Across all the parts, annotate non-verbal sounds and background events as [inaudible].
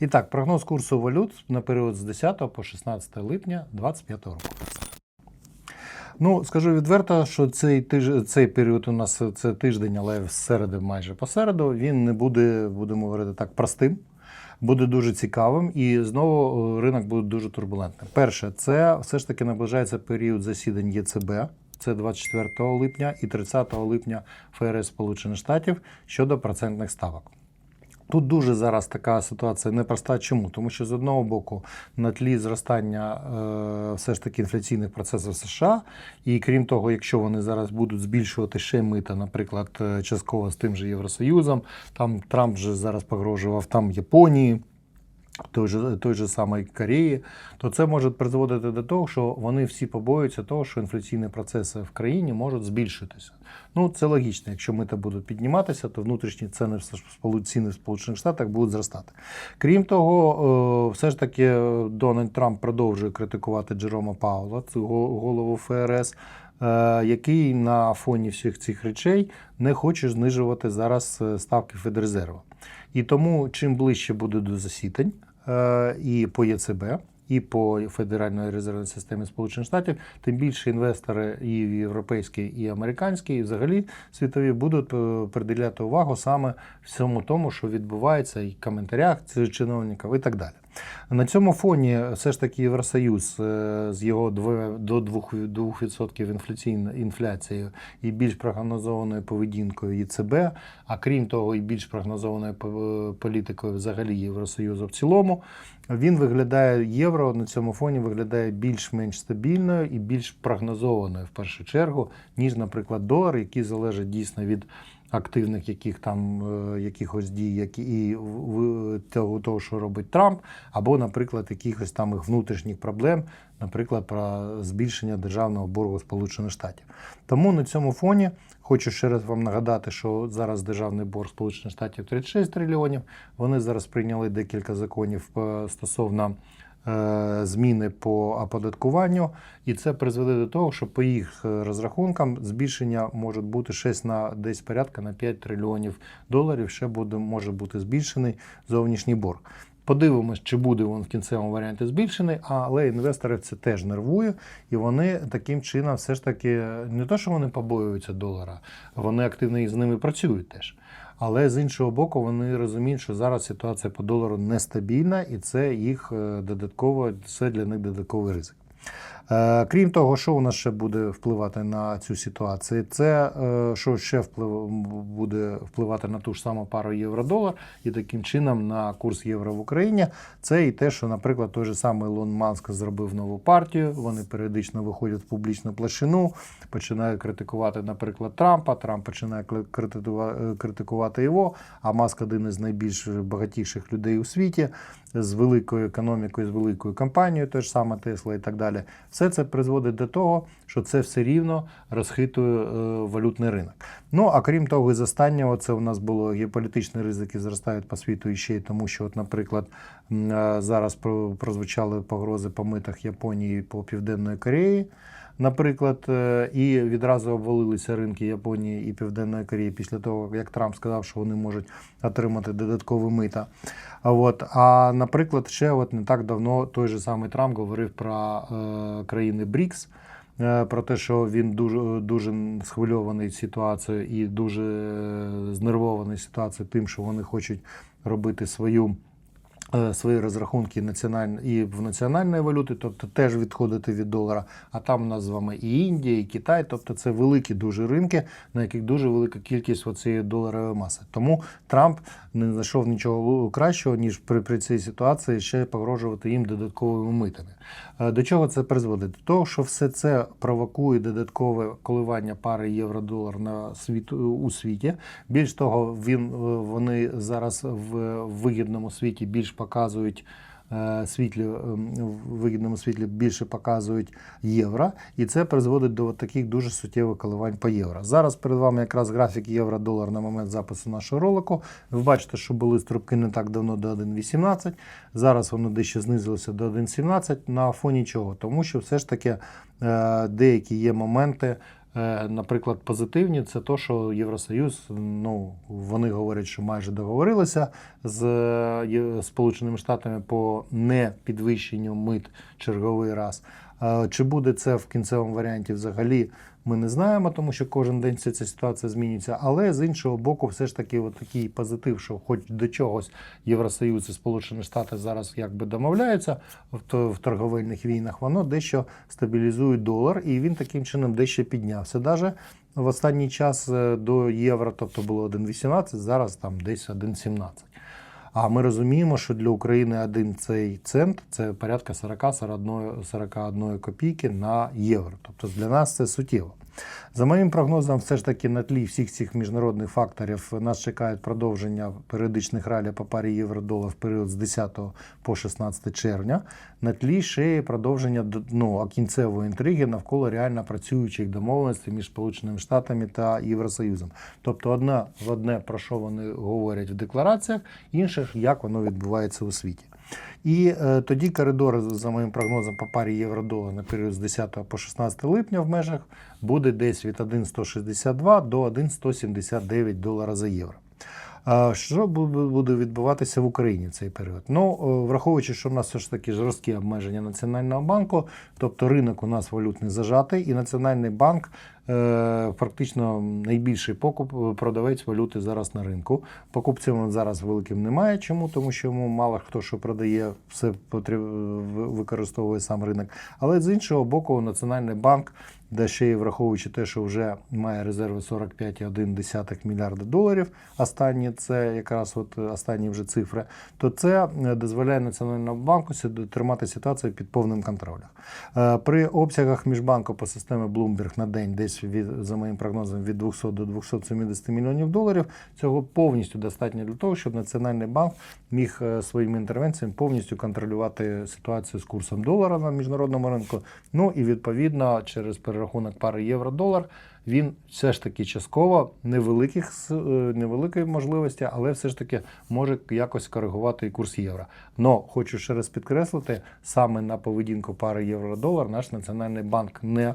І так, прогноз курсу валют на період з 10 по 16 липня 2025 року. Ну, скажу відверто, що цей тиж... цей період у нас це тиждень, але з середи майже посереду, він не буде, будемо говорити так, простим. Буде дуже цікавим і знову е, ринок буде дуже турбулентним. Перше, це все ж таки наближається період засідань ЄЦБ. Це 24 липня і 30 липня ФРС Сполучених Штатів щодо процентних ставок. Тут дуже зараз така ситуація непроста. Чому? Тому що з одного боку на тлі зростання е, все ж таки інфляційних процесів США, і крім того, якщо вони зараз будуть збільшувати ще мита, наприклад, е, частково з тим же Євросоюзом, там Трамп вже зараз погрожував там Японії. Той же, той же самої Кореї, то це може призводити до того, що вони всі побоюються того, що інфляційні процеси в країні можуть збільшитися. Ну, це логічно. Якщо мита будуть підніматися, то внутрішні ціни в ціни в Сполучених Штатах будуть зростати. Крім того, е, все ж таки е, Дональд Трамп продовжує критикувати Джерома Паула, голову ФРС, е, який на фоні всіх цих речей не хоче знижувати зараз ставки Федрезерву. І тому, чим ближче буде до засідань е, і по ЄЦБ, і по Федеральної резервної системі Сполучених Штатів, тим більше інвестори і європейські, і американські, і взагалі світові будуть е, приділяти увагу саме всьому тому, що відбувається, і коментарях цих чиновників і так далі. На цьому фоні все ж таки Євросоюз е, з його до 2%, 2% інфляційно- інфляцією і більш прогнозованою поведінкою ЄЦБ, а крім того, і більш прогнозованою політикою взагалі Євросоюзу в цілому, він виглядає євро на цьому фоні виглядає більш-менш стабільною і більш прогнозованою в першу чергу, ніж, наприклад, долар, який залежить дійсно від активних яких там е, якихось дій, які і в- того, того, що робить Трамп, або, наприклад, якихось там їх внутрішніх проблем, наприклад, про збільшення державного боргу Сполучених Штатів. Тому на цьому фоні хочу ще раз вам нагадати, що зараз державний борг Сполучених Штатів 36 трильйонів. Вони зараз прийняли декілька законів е, стосовно зміни по оподаткуванню, і це призведе до того, що по їх е, розрахункам збільшення може бути 6 на десь порядка на 5 трильйонів доларів. Ще буде може бути збільшений зовнішній борг. Подивимось, чи буде він в кінцевому варіанті збільшений, але інвесторів це теж нервує, і вони таким чином все ж таки не то, що вони побоюються долара, вони активно з ними працюють теж. Але з іншого боку, вони розуміють, що зараз ситуація по долару нестабільна, і це їх е, додатково, це для них додатковий ризик. Е, Крім того, що у нас ще буде впливати на цю ситуацію, це е, що ще вплив, буде впливати на ту ж саму пару євро-долар і таким чином на курс євро в Україні. Це і те, що, наприклад, той же самий Ілон Маск зробив нову партію. Вони періодично виходять в публічну площину, починають критикувати, наприклад, Трампа. Трамп починає е, критикувати його. А Маск один із найбільш багатіших людей у світі з великою економікою, з великою компанією, той ж саме Тесла і так далі. Все це призводить до того, що це все рівно розхитує е, валютний ринок. Ну а крім того, із останнього це у нас було геополітичні ризики зростають по світу і ще й тому, що, от, наприклад, е, зараз прозвучали погрози по митах Японії по Південної Кореї. Наприклад, е, і відразу обвалилися ринки Японії і Південної Кореї після того, як Трамп сказав, що вони можуть отримати додаткові мита. От, а наприклад, ще от не так давно той же самий Трамп говорив про е, країни БРІКС. е, Про те, що він дуже дуже схвильований ситуацією і дуже е, знервований ситуацією тим, що вони хочуть робити свою свої розрахунки і в національної валюти, тобто теж відходити від долара. А там у нас з вами і Індія, і Китай, тобто це великі дуже ринки, на яких дуже велика кількість оцієї доларової маси. Тому Трамп не знайшов нічого кращого, ніж при, при цій ситуації ще погрожувати їм додатковими митами. Е, До чого це призводить? До того, що все це провокує додаткове коливання пари євро-долар на світ у світі. Більш того, він е, вони зараз в вигідному світі більш показують. Е, Світлі ем, в вигідному світлі більше показують євро, і це призводить до таких дуже суттєвих коливань по євро. Зараз перед вами якраз графік євро-долар на момент запису нашого ролику. Ви бачите, що були стрибки не так давно до 1,18. Зараз воно дещо знизилося до 1,17. На фоні чого? Тому що все ж таки е, деякі є моменти е, наприклад, позитивні, це то, що Євросоюз, ну вони говорять, що майже договорилися з е, Сполученими Штатами по непідвищенню мит черговий раз. Е, Чи буде це в кінцевому варіанті взагалі? Ми не знаємо, тому що кожен день ця ситуація змінюється. Але з іншого боку, все ж таки, от такий позитив, що хоч до чогось Євросоюз і Сполучені Штати зараз якби домовляються в торговельних війнах, воно дещо стабілізує долар, і він таким чином дещо піднявся. Даже в останній час е, до євро, тобто було 1,18, зараз там десь 1,17. А ми розуміємо, що для України один цей цент це порядка 40-41 41 копійки на євро. Тобто для нас це суттєво. За моїм прогнозом, все ж таки на тлі всіх цих міжнародних факторів нас чекає продовження періодичних ралі по парі євро-долар в період з 10 по 16 червня. На тлі ще й продовження ну, кінцевої інтриги навколо реально працюючих домовленостей між Сполученими Штатами та Євросоюзом. Тобто одне в одне про що вони говорять в деклараціях, інше як воно відбувається у світі. І е, тоді коридор, за моїм прогнозом, по парі євро-долар на період з 10 по 16 липня в межах буде десь від 1,162 до 1,179 долара за євро. Що буде відбуватися в Україні в цей період? Ну, е, враховуючи, що в нас все ж таки жорсткі обмеження Національного банку, тобто ринок у нас валютний зажатий, і Національний банк е, практично найбільший покуп продавець валюти зараз на ринку. Покупців зараз великим немає. Чому? Тому що йому мало хто що продає, все використовує сам ринок. Але з іншого боку, Національний банк, де ще й враховуючи те, що вже має резерви 45,1 мільярда доларів. Останні це якраз от останні вже цифри, то це е, дозволяє Національному банку тримати ситуацію під повним контролем. Е, При обсягах міжбанку по системі Bloomberg на день десь від, за моїм прогнозом від 200 до 270 мільйонів доларів. Цього повністю достатньо для того, щоб Національний банк міг е, своїми інтервенціями повністю контролювати ситуацію з курсом долара на міжнародному ринку. Ну і відповідно через перерахунок пари євро-долар він все ж таки частково невеликих е, невеликої можливості, але все ж таки може якось коригувати і курс євро. Но хочу ще раз підкреслити, саме на поведінку пари євро-долар наш національний банк не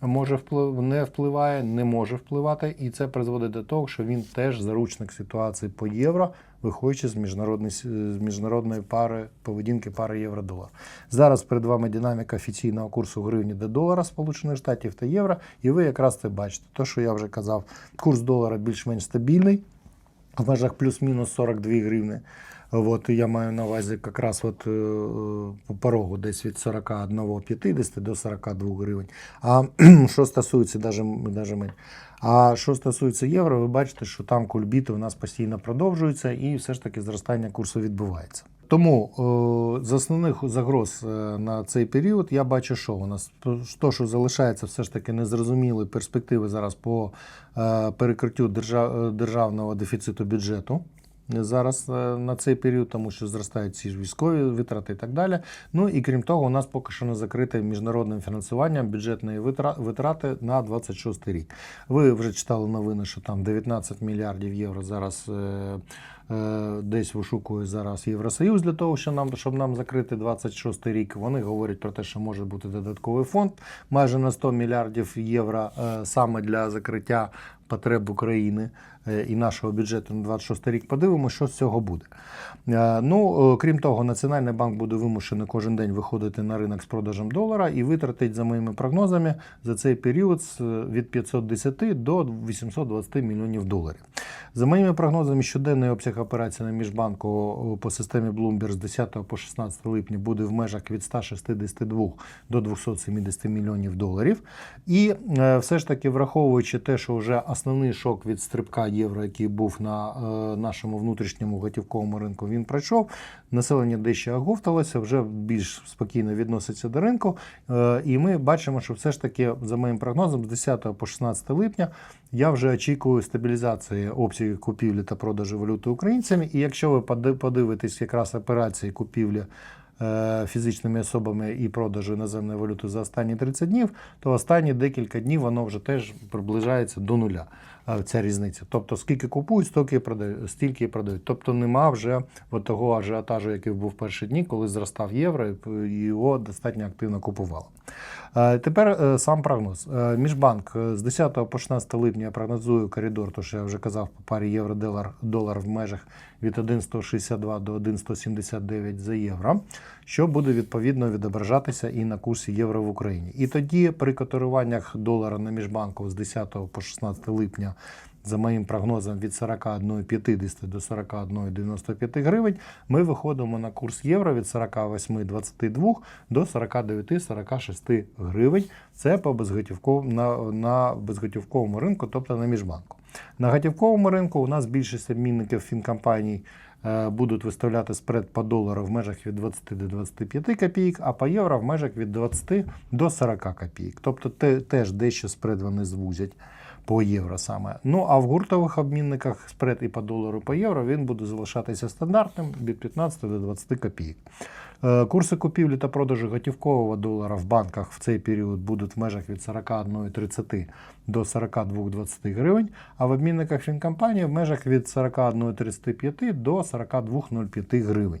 може вплив, не впливає, не може впливати, і це призводить до того, що він теж заручник ситуації по євро, виходячи з міжнародної з міжнародної пари поведінки пари євро-долар. Зараз перед вами динаміка офіційного курсу гривні до долара Сполучених Штатів та євро, і ви якраз це бачите. То, що я вже казав, курс долара більш-менш стабільний в межах плюс-мінус 42 гривни. От я маю на увазі якраз от, е, по порогу десь від 41,50 до 42 гривень. А [clears throat] що стосується даже, даже. А що стосується євро, ви бачите, що там кульбіти у нас постійно продовжуються і все ж таки зростання курсу відбувається. Тому е, з основних загроз е, на цей період я бачу, що у нас то, що залишається все ж таки незрозумілі перспективи зараз по е, перекриттю держав, державного дефіциту бюджету. Зараз е, на цей період, тому що зростають ці ж військові витрати і так далі. Ну і крім того, у нас поки що не закрите міжнародним фінансуванням бюджетної витрати на 26 рік. Ви вже читали новини, що там 19 мільярдів євро зараз. е, е, Десь вишукує зараз Євросоюз для того, щоб нам щоб нам закрити 26 рік. Вони говорять про те, що може бути додатковий фонд майже на 100 мільярдів євро саме для закриття потреб України е, і нашого бюджету на 26 рік. Подивимося, що з цього буде. Е, Ну, е, крім того, Національний банк буде вимушений кожен день виходити на ринок з продажем долара і витратить, за моїми прогнозами, за цей період від 510 до 820 мільйонів доларів. За моїми прогнозами, щоденний обсяг операцій на міжбанку по системі Bloomberg з 10 по 16 липня буде в межах від 162 до 270 мільйонів доларів. І все ж таки, враховуючи те, що вже основний шок від стрибка євро, який був на е, нашому внутрішньому готівковому ринку, він пройшов. Населення дещо оговталося, вже більш спокійно відноситься до ринку. Е, і ми бачимо, що все ж таки, за моїм прогнозом, з 10 по 16 липня я вже очікую стабілізації обсягів купівлі та продажу валюти українцями. І якщо ви поди- подивитесь якраз операції купівлі фізичними особами і продажу іноземної валюти за останні 30 днів, то останні декілька днів воно вже теж приближається до нуля. е, ця різниця. Тобто, скільки купують, стільки і продають, стільки і продають. Тобто нема вже от того ажіотажу, який був перші дні, коли зростав євро, і його достатньо активно купували. Е, Тепер е, сам прогноз. Е, Міжбанк з 10 по 16 липня я прогнозую коридор, то що я вже казав по парі євро-долар долар в межах від 1,162 до 1,179 за євро, що буде відповідно відображатися і на курсі євро в Україні. І тоді при котируваннях долара на міжбанку з 10 по 16 липня. За моїм прогнозом від 41,50 до 41,95 гривень ми виходимо на курс євро від 48,22 до 49,46 гривень. Це по безготівковому на, на безготівковому ринку, тобто на міжбанку. На готівковому ринку у нас більшість обмінників фінкомпаній е, будуть виставляти спред по долару в межах від 20 до 25 копійок, а по євро в межах від 20 до 40 копійок. Тобто те, теж дещо спред вони звузять по євро саме. Ну а в гуртових обмінниках спред і по долару по євро він буде залишатися стандартним від 15 до 20 копійок. Е, Курси купівлі та продажу готівкового долара в банках в цей період будуть в межах від 41,30 до 42,20 гривень, а в обмінниках фінкомпанії в межах від 41,35 до 42,05 гривень.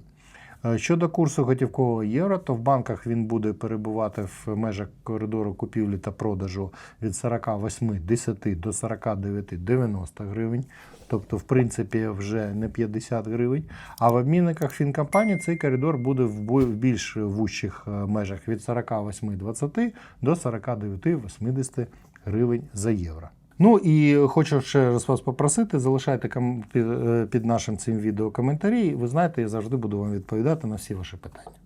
Е, Щодо курсу готівкового євро, то в банках він буде перебувати в межах коридору купівлі та продажу від 48,10 до 49,90 гривень. Тобто, в принципі, вже не 50 гривень. А в обмінниках фінкомпанії цей коридор буде в більш вущих е, межах від 48,20 до 49,80 гривень за євро. Ну і хочу ще раз вас попросити, залишайте е, під нашим цим відео коментарі. Ви знаєте, я завжди буду вам відповідати на всі ваші питання.